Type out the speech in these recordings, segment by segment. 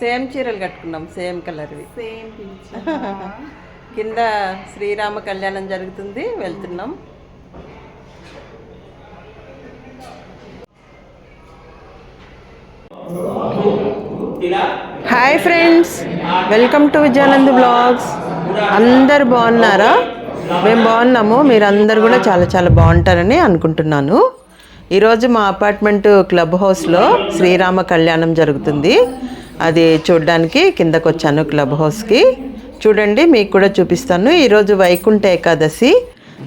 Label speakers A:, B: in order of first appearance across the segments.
A: Same చీరలు కట్టుకున్నాం same కలర్వి
B: same
A: కింద శ్రీరామ కళ్యాణం జరుగుతుంది వెళ్తున్నాం. Hi friends welcome to Vijayanand blogs. అందరు బాగున్నారా? మేము బాగున్నాము మీరు అందరు కూడా చాలా చాలా బాగుంటారని అనుకుంటున్నాను. ఈరోజు మా అపార్ట్మెంట్ క్లబ్ హౌస్లో శ్రీరామ కళ్యాణం జరుగుతుంది. అది చూడడానికి కిందకు వచ్చాను క్లబ్ హౌస్కి. చూడండి మీకు కూడా చూపిస్తాను. ఈరోజు వైకుంఠ ఏకాదశి.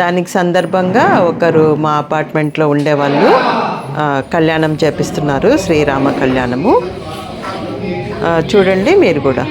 A: దానికి సందర్భంగా ఒకరు మా అపార్ట్మెంట్లో ఉండేవాళ్ళు కళ్యాణం చేపిస్తున్నారు శ్రీరామ కళ్యాణము. చూడండి మీరు కూడా.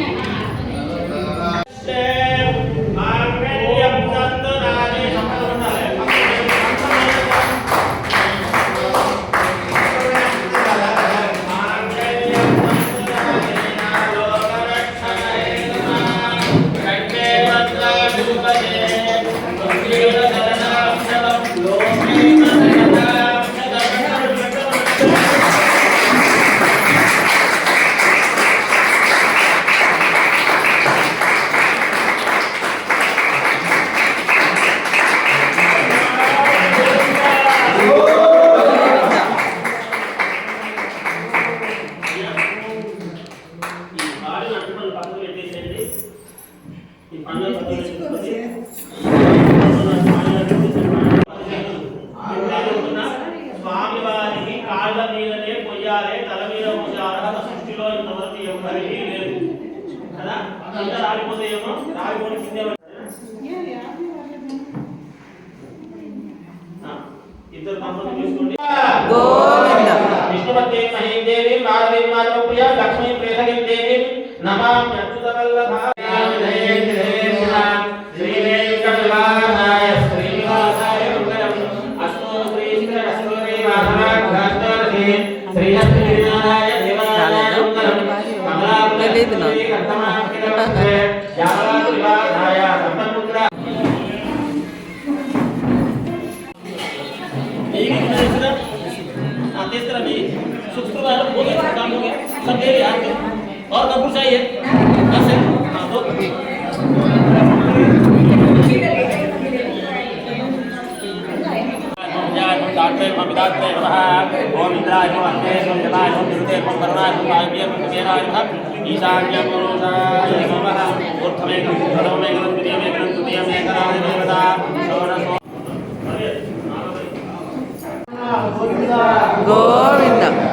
C: స్వామి వారికి కాళ్ళ మీదనే పొయ్యాలి తల మీద అర్హత సృష్టిలో ఇంతవరకు ఎవరికి లేదు. కదా? కింద రాలిపోతే ఏమో? రాలిపోయి కింద ఇద్దరు పంపలు తీసుకోండి.
A: గోవింద.
C: విష్ణుపత్ని మహీం దేవి మాధవీ మాధవ ప్రియ లక్ష్మీ शुक्रवार हो गया सब याद और कपूर चाहिए
D: गोविंद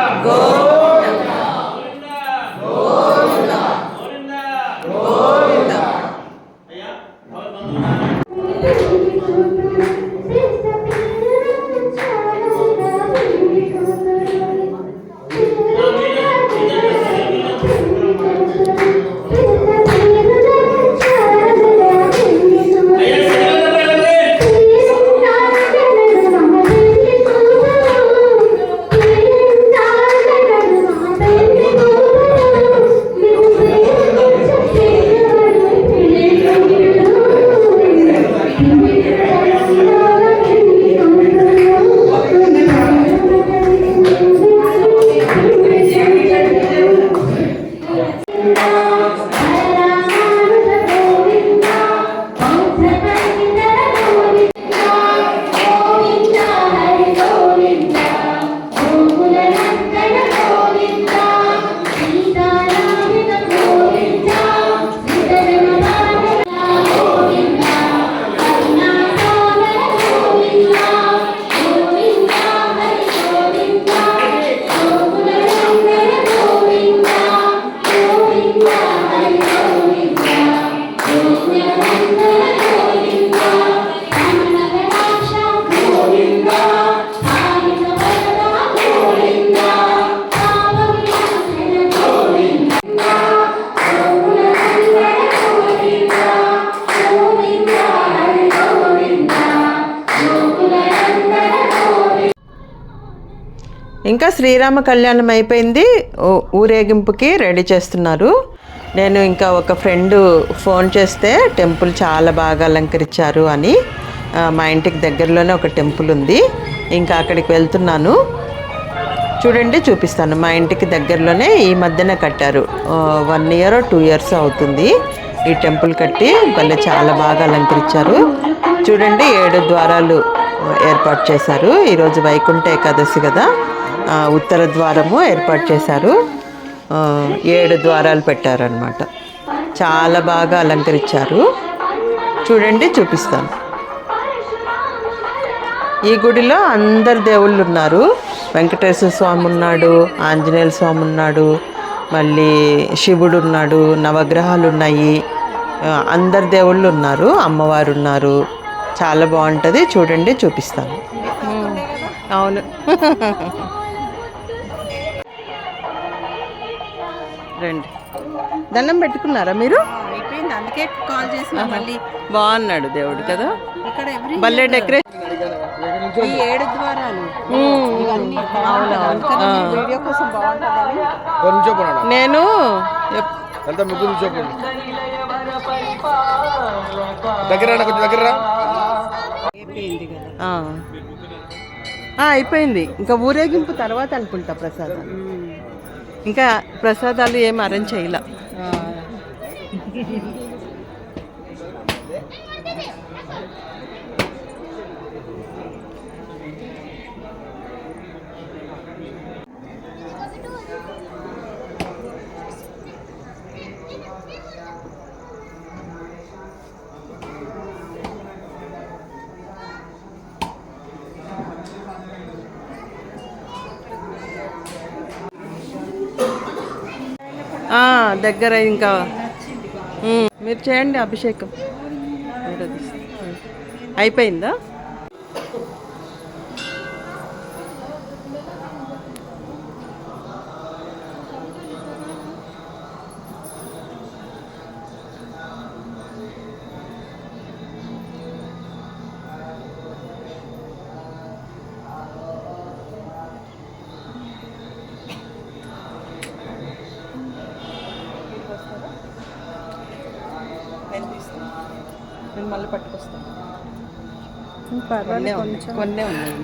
A: ఇంకా శ్రీరామ కళ్యాణం అయిపోయింది. ఊ- ఊరేగింపుకి రెడీ చేస్తున్నారు. నేను ఇంకా ఒక ఫ్రెండ్ ఫోన్ చేస్తే టెంపుల్ చాలా బాగా అలంకరించారు అని. మా ఇంటికి దగ్గరలోనే ఒక టెంపుల్ ఉంది. ఇంకా అక్కడికి వెళ్తున్నాను. చూడండి చూపిస్తాను. మా ఇంటికి దగ్గరలోనే ఈ మధ్యన కట్టారు. వన్ ఇయర్ టూ ఇయర్స్ అవుతుంది. ఈ టెంపుల్ కట్టి భలే చాలా బాగా అలంకరించారు. చూడండి ఏడు ద్వారాలు ఏర్పాటు చేశారు. ఈరోజు వైకుంఠ ఏకాదశి కదా. ఉత్తర ద్వారము ఏర్పాటు చేశారు. ఏడు ద్వారాలు పెట్టారనమాట చాలా బాగా అలంకరించారు. చూడండి చూపిస్తాను. ఈ గుడిలో అందరు దేవుళ్ళు ఉన్నారు. వెంకటేశ్వర స్వామి ఉన్నాడు ఆంజనేయ స్వామి ఉన్నాడు మళ్ళీ శివుడు ఉన్నాడు నవగ్రహాలు ఉన్నాయి. అందరు దేవుళ్ళు ఉన్నారు అమ్మవారు ఉన్నారు. చాలా బాగుంటుంది. చూడండి చూపిస్తాను. అవును. రండి. దండం పెట్టుకున్నారా మీరు?
B: అయిపోయింది. అందుకే కాల్ చేసిన మళ్ళీ.
A: బాగున్నాడు దేవుడు కదా.
B: ఇక్కడ ఎవ్రీ
A: భలే డెకరేషన్
B: ఈ ఏడు ద్వారాలు. ఇవన్నీ వీడియో కోసం బాగుంటుందని.
A: నేను ఎప్-
D: ఎంత ముగ్గురు చూపండి. దగ్గర రా, కొంచెం దగ్గర రా.
B: అయిపోయింది కదా.
A: ఆ. ఆ, అయిపోయింది. ఇంకా ఊరేగింపు తర్వాత అనుకుంటా ప్రసాదాలు ఇంకా ప్రసాదాలు ఏం అరేంజ్ చేయాల ఆ, దగ్గర ఇంకా. మీరు చేయండి అభిషేకం. అయిపోయిందా? మళ్ళీ కొన్నే ఉన్నాయి కొన్నే ఉన్నాయి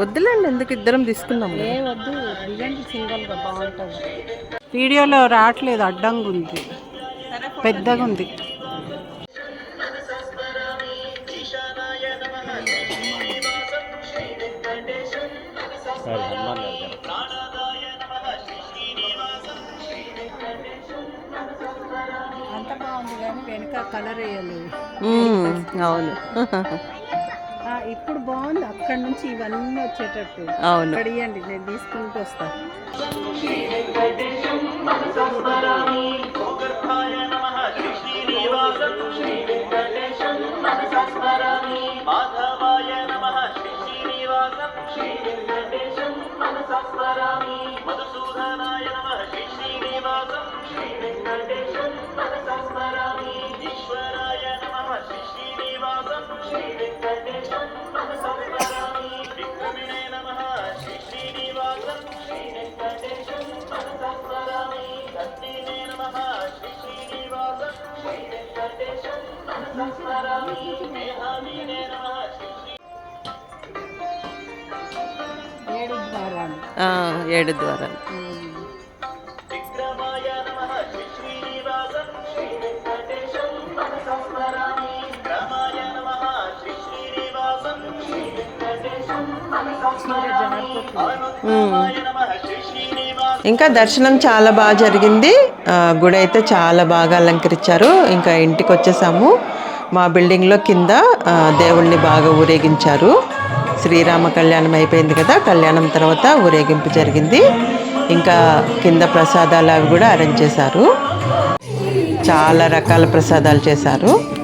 A: వద్దులేండి ఎందుకు ఇద్దరం తీసుకున్నాము
B: ఏ వద్దు దిగండి సింగల్గా బాగుంటుంది. వీడియోలో రావట్లేదు అడ్డంగా ఉంది. పెద్దగా ఉంది. అంత బాగుంది కానీ వెనక కలర్ వేయలేదు.
A: అవును.
B: ఇప్పుడు బాగుంది. అక్కడ నుంచి ఇవన్నీ వచ్చేటట్టు.
A: అవును.
B: ఇవ్వండి నేను తీసుకుంటూ
C: నమః
B: ఏడు ద్వారాలు
A: ఇంకా దర్శనం చాలా బాగా జరిగింది. గుడి అయితే చాలా బాగా అలంకరించారు. ఇంకా ఇంటికి వచ్చేసాము మా బిల్డింగ్లో కింద దేవుణ్ణి బాగా ఊరేగించారు. శ్రీరామ కళ్యాణం అయిపోయింది కదా కళ్యాణం తర్వాత ఊరేగింపు జరిగింది. ఇంకా కింద ప్రసాదాలు అవి కూడా అరేంజ్ చేశారు. చాలా రకాల ప్రసాదాలు చేశారు.